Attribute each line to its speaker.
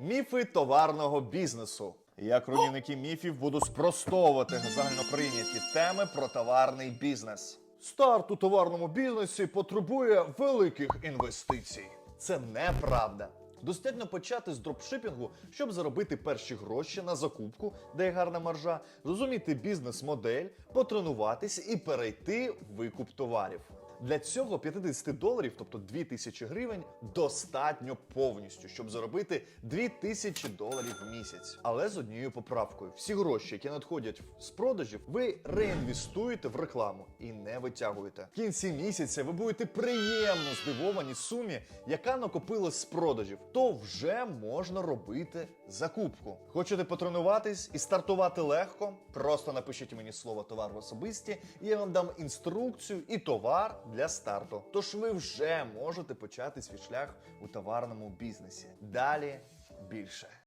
Speaker 1: Міфи товарного бізнесу. Як руйнівники міфів буду спростовувати загальноприйняті теми про товарний бізнес. Старт у товарному бізнесі потребує великих інвестицій. Це неправда. Достатньо почати з дропшипінгу, щоб заробити перші гроші на закупку, де є гарна маржа, зрозуміти бізнес-модель, потренуватись і перейти в викуп товарів. Для цього 50 доларів, тобто 2000 гривень, достатньо повністю, щоб заробити 2000 доларів в місяць. Але з однією поправкою: всі гроші, які надходять з продажів, ви реінвестуєте в рекламу і не витягуєте. В кінці місяця ви будете приємно здивовані сумі, яка накопилась з продажів. То вже можна робити закупку. Хочете потренуватись і стартувати легко? Просто напишіть мені слово товар в особисті, і я вам дам інструкцію і товар для старту. Тож ви вже можете почати свій шлях у товарному бізнесі. Далі більше.